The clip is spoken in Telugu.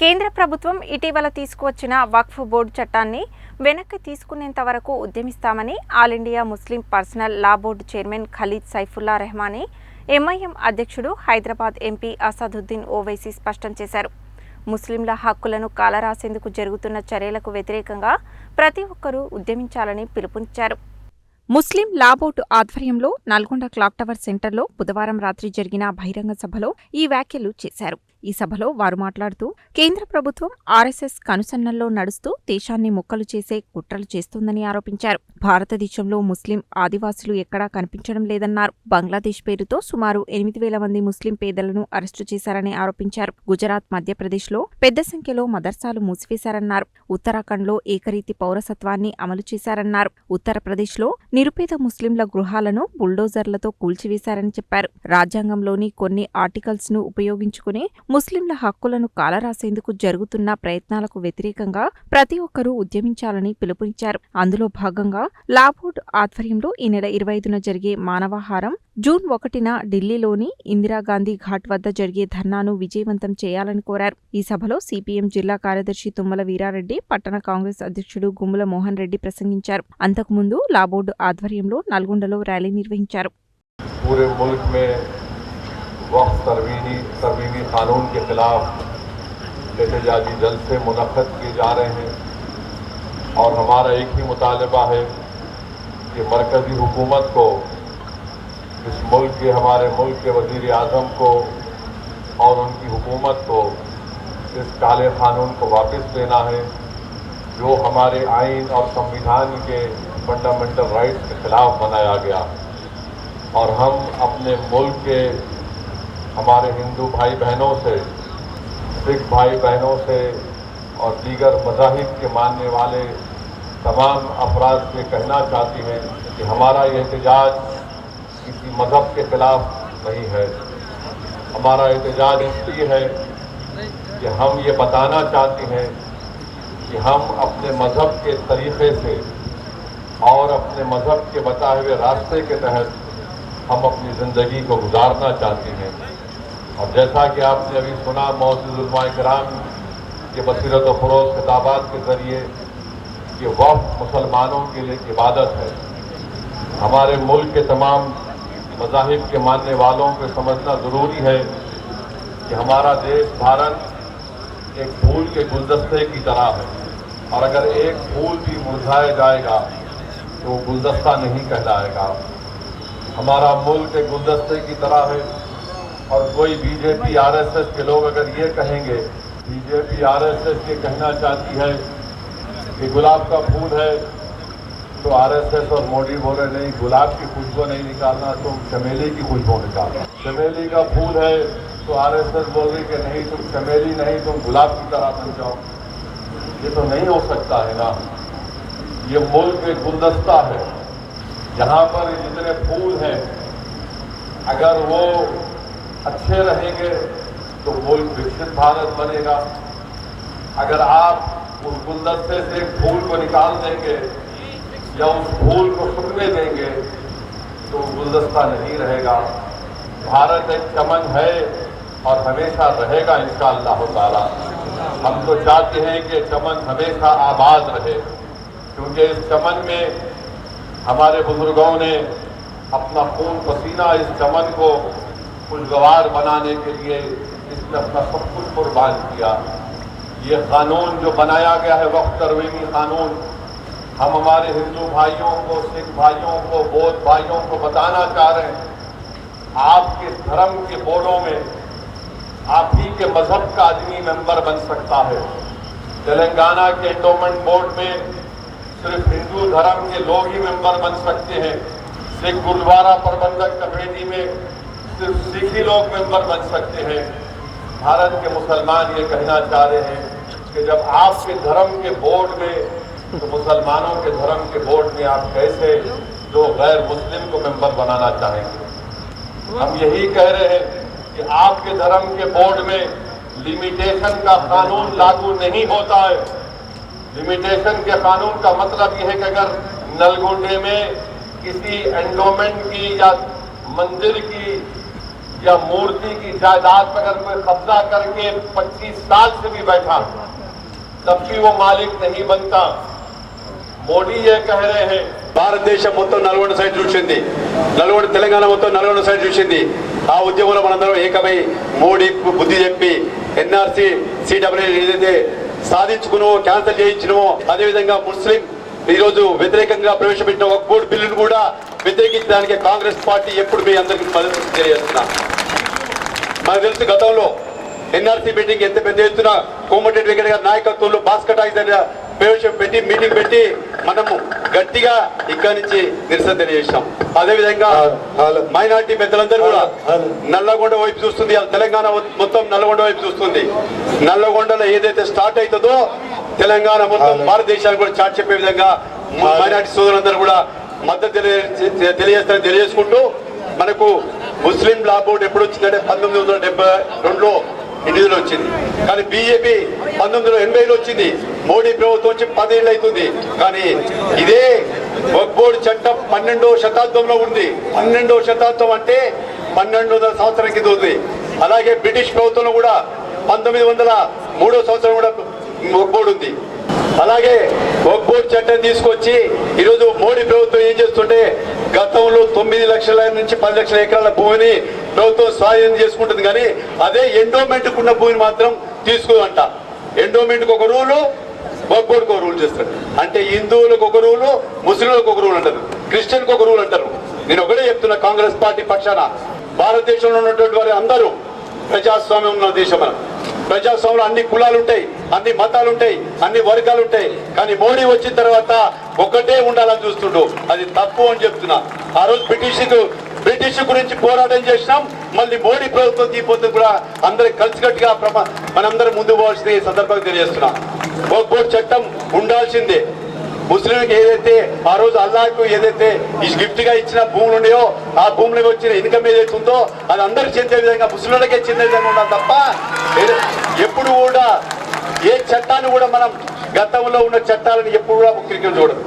కేంద్ర ప్రభుత్వం ఇటీవల తీసుకువచ్చిన వక్ఫ్ బోర్డు చట్టాన్ని వెనక్కి తీసుకునేంత వరకు ఉద్యమిస్తామని all India Muslim personal law board chairman Khalid Saifullah Rehmani MIM అధ్యక్షుడు హైదరాబాద్ ఎంపీ అసదుద్దీన్ ఓవైసీ స్పష్టం చేశారు. ముస్లింల హక్కులను కాలరాసేందుకు జరుగుతున్న చర్యలకు వ్యతిరేకంగా ప్రతి ఒక్కరూ ఉద్యమించాలని పిలుపునిచ్చారు. ముస్లిం లా బోర్డు ఆధ్వర్యంలో నల్గొండ క్లాక్ టవర్ సెంటర్లో బుధవారం రాత్రి జరిగిన బహిరంగ సభలో ఈ వ్యాఖ్యలు చేశారు. ఈ సభలో వారు మాట్లాడుతూ కేంద్ర ప్రభుత్వం ఆర్ఎస్ఎస్ కనుసన్నల్లో నడుస్తూ దేశాన్ని ముక్కలు చేసే కుట్రలు చేస్తోందని ఆరోపించారు. భారతదేశంలో ముస్లిం ఆదివాసులు ఎక్కడా కనిపించడం లేదన్నారు. బంగ్లాదేశ్ పేరుతో సుమారు ఎనిమిది వేల మంది ముస్లిం పేదలను అరెస్టు చేశారని ఆరోపించారు. గుజరాత్ మధ్యప్రదేశ్లో పెద్ద సంఖ్యలో మదర్సాలు మూసివేశారన్నారు. ఉత్తరాఖండ్లో ఏకరీతి పౌరసత్వాన్ని అమలు చేశారన్నారు. ఉత్తరప్రదేశ్లో నిరుపేద ముస్లింల గృహాలను బుల్డోజర్లతో కూల్చివేశారని చెప్పారు. రాజ్యాంగంలోని కొన్ని ఆర్టికల్స్ను ఉపయోగించుకుని ముస్లింల హక్కులను కాలరాసేందుకు జరుగుతున్న ప్రయత్నాలకు వ్యతిరేకంగా ప్రతి ఒక్కరూ ఉద్యమించాలని పిలుపునిచ్చారు. అందులో భాగంగా లాబోర్డ్ ఆధ్వర్యంలో ఈ నెల ఇరవై ఐదున జరిగే మానవాహారం జూన్ ఒకటిన ఢిల్లీలోని ఇందిరాగాంధీ ఘాట్ వద్ద జరిగే ధర్నాను విజయవంతం చేయాలని కోరారు. ఈ సభలో సిపిఎం జిల్లా కార్యదర్శి తుమ్మల వీరారెడ్డి పట్టణ కాంగ్రెస్ అధ్యక్షుడు గుమ్మల మోహన్ రెడ్డి ప్రసంగించారు. అంతకుముందు లాబోర్డు ఆధ్వర్యంలో నల్గొండలో ర్యాలీ నిర్వహించారు. وقت ترمیمی ترمیمی قانون کے خلاف احتجاجی جلسے منعقد کیے جا رہے ہیں اور ہمارا ایک ہی مطالبہ ہے کہ مرکزی حکومت کو اس ملک کے ہمارے ملک کے وزیر اعظم کو اور ان کی حکومت کو اس کالے قانون کو واپس دینا ہے، جو ہمارے آئین اور سنویدھان کے فنڈامنٹل رائٹس کے خلاف بنایا گیا۔ اور ہم اپنے ملک کے ہمارے ہندو بھائی بہنوں سے، سکھ بھائی بہنوں سے اور دیگر مذاہب کے ماننے والے تمام افراد سے کہنا چاہتی ہیں کہ ہمارا یہ احتجاج کسی مذہب کے خلاف نہیں ہے۔ ہمارا احتجاج اس لیے ہے کہ ہم یہ بتانا چاہتی ہیں کہ ہم اپنے مذہب کے طریقے سے اور اپنے مذہب کے بتائے ہوئے راستے کے تحت ہم اپنی زندگی کو گزارنا چاہتے ہیں۔ اور جیسا کہ آپ نے ابھی سنا موسیز علماء کرام کے بصیرت و فروغ خطابات کے ذریعے کہ وقف مسلمانوں کے لیے عبادت ہے۔ ہمارے ملک کے تمام مذاہب کے ماننے والوں کو سمجھنا ضروری ہے کہ ہمارا دیش بھارت ایک پھول کے گلدستے کی طرح ہے۔ اور اگر ایک پھول بھی مرجھایا جائے گا، تو وہ گلدستہ نہیں کہلائے گا۔ ہمارا ملک ایک گلدستے کی طرح ہے۔ اور کوئی بی جے پی آر ایس ایس کے لوگ اگر یہ کہیں گے بی جے پی آر ایس ایس یہ کہنا چاہتی ہے کہ گلاب کا پھول ہے تو آر ایس ایس اور موڈی بولے نہیں، گلاب کی خوشبو نہیں نکالنا، تم چمیلی کی خوشبو نکالنا۔ چمیلی کا پھول ہے تو آر ایس ایس بول رہی کہ نہیں، تم چمیلی نہیں، تم گلاب کی طرح بن جاؤ۔ یہ تو نہیں ہو سکتا ہے نا۔ یہ ملک ایک گلدستہ ہے۔ جہاں پر جتنے پھول ہیں۔ اگر وہ اچھے رہیں گے تو ملک وکست بھارت بنے گا۔ اگر آپ اس گلدستے سے پھول کو نکال دیں گے یا اس پھول کو سکنے دیں گے تو گلدستہ نہیں رہے گا۔ بھارت ایک چمن ہے اور ہمیشہ رہے گا ان شاء اللہ تعالیٰ۔ ہم تو چاہتے ہیں کہ چمن ہمیشہ آباد رہے، کیونکہ اس چمن میں ہمارے بزرگوں نے اپنا خون پسینہ اس چمن کو خوشگوار بنانے کے لیے اس نے اپنا سب کچھ قربان کیا۔ یہ قانون جو بنایا گیا ہے وقت ترویمی قانون، ہم ہمارے ہندو بھائیوں کو، سکھ بھائیوں کو، بودھ بھائیوں کو بتانا چاہ رہے ہیں۔ آپ کے دھرم کے بولوں میں آپ ہی کے مذہب کا آدمی ممبر بن سکتا ہے۔ تلنگانہ کے انڈومنٹ بورڈ میں صرف ہندو دھرم کے لوگ ہی ممبر بن سکتے ہیں۔ سکھ گرودوارا پربندک کمیٹی میں صرف سکھی لوگ ممبر بن سکتے ہیں۔ بھارت کے مسلمان یہ کہنا چاہ رہے ہیں کہ جب آپ کے دھرم کے بورڈ میں، تو مسلمانوں کے دھرم کے بورڈ میں آپ کیسے جو غیر مسلم کو ممبر بنانا چاہیں گے؟ ہم یہی کہہ رہے ہیں کہ آپ کے دھرم کے بورڈ میں لیمیٹیشن کا قانون لاگو نہیں ہوتا ہے۔ لیمیٹیشن کے قانون کا مطلب یہ ہے کہ اگر نلگنڈے میں کسی انڈومنٹ کی یا مندر کی या मूर्ति की जायदाद पर अगर कोई कब्जा करके 25 साल से भी बैठा तब भी वो मालिक नहीं बनता मोदी ये कह रहे हैं భారతదేశం మొత్తం నల్గొండ సైడ్ చూసింది నల్గొండ తెలంగాణ మొత్తం నల్గొండ సైడ్ చూసింది ఆ ఉద్యమంలో మనందరం ఏకమై మోడీ బుద్ధి చెప్పి ఎన్ఆర్సీ సిడబ్ల్యూ ఏదైతే సాధించుకునో క్యాన్సిల్ చేయించినమో అదేవిధంగా ముస్లిం ఈరోజు వ్యతిరేకంగా ప్రవేశపెట్టిన ఒక బోర్డు బిల్లును కూడా వ్యతిరేకించడానికి కాంగ్రెస్ పార్టీ ఎప్పుడు మీ అందరికీ మద్దతు తెలియజేస్తున్నా? మనకు తెలుసు గతంలో ఎన్ఆర్సీ మీటింగ్ ఎంత పెద్ద ఎత్తున కోమటిరెడ్డి వెంకట గారి నాయకత్వంలో బాస్కెట్ ఆయుధ ప్రవేశం పెట్టి మీటింగ్ పెట్టి మనము గట్టిగా ఇక్కడి నుంచి నిరసన తెలియజేసాం అదేవిధంగా మైనార్టీ పెద్దలందరూ కూడా నల్లగొండ వైపు చూస్తుంది తెలంగాణ మొత్తం నల్లగొండ వైపు చూస్తుంది. నల్లగొండలో ఏదైతే స్టార్ట్ అవుతుందో తెలంగాణ మొత్తం భారతదేశానికి కూడా చాటి చెప్పే విధంగా మైనార్టీ సోదరులందరూ కూడా మద్దతు తెలియ తెలియజేస్తారని తెలియజేసుకుంటూ మనకు ముస్లిం లా బోర్డు ఎప్పుడు వచ్చిందంటే పంతొమ్మిది వందల డెబ్బై రెండులో ఇండివిజువల్ వచ్చింది. కానీ బీజేపీ పంతొమ్మిది వందల ఎనభైలో వచ్చింది. మోడీ ప్రభుత్వం వచ్చి పదేళ్ళు అవుతుంది కానీ ఇదే వక్బోర్డు చట్టం పన్నెండో శతాబ్దంలో ఉంది. పన్నెండో శతాబ్దం అంటే పన్నెండు వందల సంవత్సరం కింద ఉంది. అలాగే బ్రిటిష్ ప్రభుత్వంలో కూడా పంతొమ్మిది వందల మూడో సంవత్సరం కూడా వక్బోర్డు ఉంది. అలాగే వక్ చట్టం తీసుకొచ్చి ఈరోజు మోడీ ప్రభుత్వం ఏం చేస్తుంటే గతంలో తొమ్మిది లక్షల నుంచి పది లక్షల ఎకరాల భూమిని ప్రభుత్వం స్వాధీనం చేసుకుంటుంది కానీ అదే ఎండోమెంట్ ఉన్న భూమిని మాత్రం తీసుకోదంట. ఎండోమెంట్కి ఒక రూలు బొగ్గోడికి ఒక రూల్ చేస్తాడు అంటే హిందువులకు ఒక రూలు ముస్లింలకు ఒక రూల్ అంటారు. క్రిస్టియన్కి ఒక రూల్ అంటారు. నేను ఒకటే చెప్తున్నా కాంగ్రెస్ పార్టీ పక్షాన భారతదేశంలో ఉన్నటువంటి వారి అందరూ ప్రజాస్వామ్యం ఉన్న దేశం మనం. ప్రజాస్వామ్యంలో అన్ని కులాలు ఉంటాయి. అన్ని మతాలు ఉంటాయి అన్ని వర్గాలు ఉంటాయి కానీ మోడీ వచ్చిన తర్వాత ఒక్కటే ఉండాలని చూస్తుండు. అది తప్పు అని చెప్తున్నా. ఆ రోజు బ్రిటిష్ బ్రిటిష్ గురించి పోరాటం చేసినాం. మళ్ళీ మోడీ ప్రభుత్వం తీపోతుంది కూడా అందరికి కలిసికట్టుగా ప్రమ మనందరం ముందు పోవాల్సింది ఈ సందర్భంగా తెలియజేస్తున్నా. ఒక చట్టం ఉండాల్సిందే. ముస్లింకి ఏదైతే ఆ రోజు అల్లాహకు ఏదైతే ఈ గిఫ్ట్గా ఇచ్చిన భూములు ఉన్నాయో ఆ భూములకు వచ్చిన ఇన్కమ్ ఏదైతే ఉందో అది అందరికి చెందే విధంగా ముస్లింలకే చెందే విధంగా ఉండాలి తప్ప ఎప్పుడు కూడా ఏ చట్టాన్ని కూడా మనం గతంలో ఉన్న చట్టాలను ఎప్పుడు కూడా ముఖ్యంగా చూడదు